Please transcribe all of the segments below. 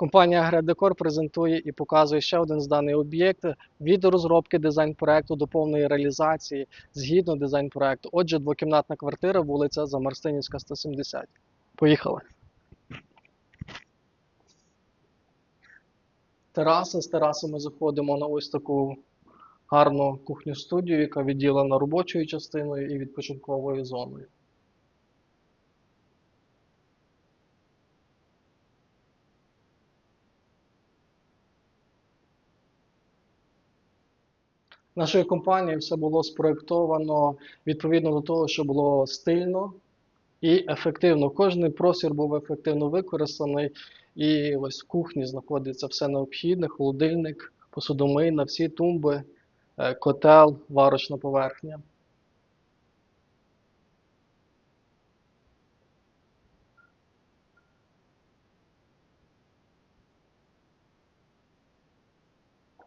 Компанія Decor презентує і показує ще один зданий об'єкт від розробки дизайн-проекту до повної реалізації згідно дизайн-проекту. Отже, двокімнатна квартира, вулиця Замарстинівська, 170. Поїхали. Тераса. З тераси ми заходимо на ось таку гарну кухню-студію, яка відділена робочою частиною і відпочинковою зоною. Нашою компанії все було спроєктовано відповідно до того, що було стильно і ефективно. Кожний простір був ефективно використаний. І ось в кухні знаходиться все необхідне: холодильник, посудомийна, всі тумби, е, котел, варочна поверхня.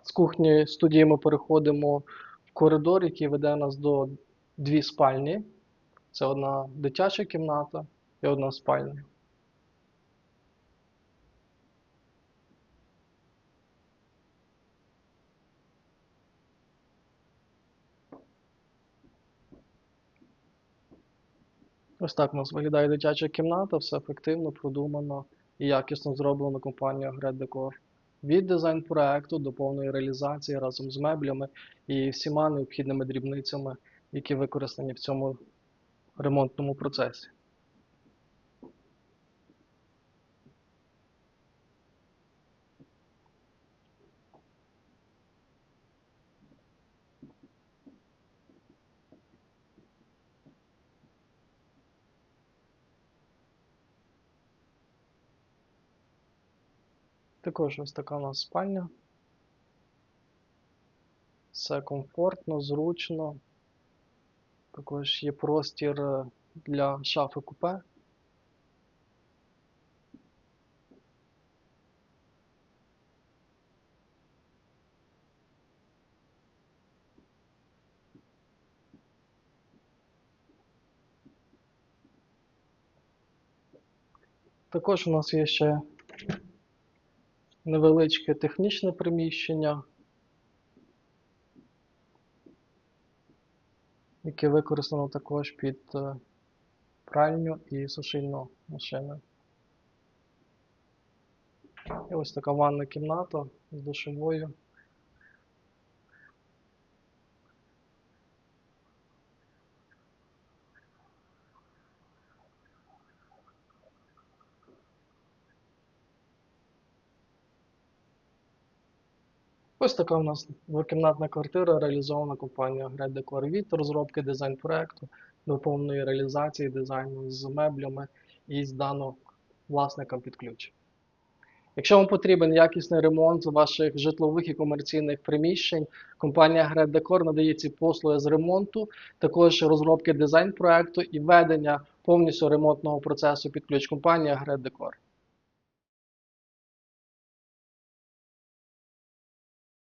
З кухні студії ми переходимо в коридор, який веде нас до дві спальні. Це одна дитяча кімната і одна спальня. Ось так у нас виглядає дитяча кімната, все ефективно, продумано і якісно зроблено компанією Great Decor. Від дизайн-проекту до повної реалізації разом з меблями і всіма необхідними дрібницями, які використані в цьому ремонтному процесі. Також ось така у нас спальня. Все комфортно, зручно. Також є простір е, для шафи купе. Також у нас є ще невеличке технічне приміщення, яке використано також під е, пральню і сушильну машину. І ось така ванна кімната з душовою. Ось така у нас двокімнатна квартира, реалізована компанією Great Decor від розробки дизайн-проекту до реалізації дизайну з меблями і здану власникам під ключ. Якщо вам потрібен якісний ремонт ваших житлових і комерційних приміщень, компанія Great Decor надає ці послуги з ремонту, також розробки дизайн-проекту і ведення повністю ремонтного процесу під ключ компанія Great Decor.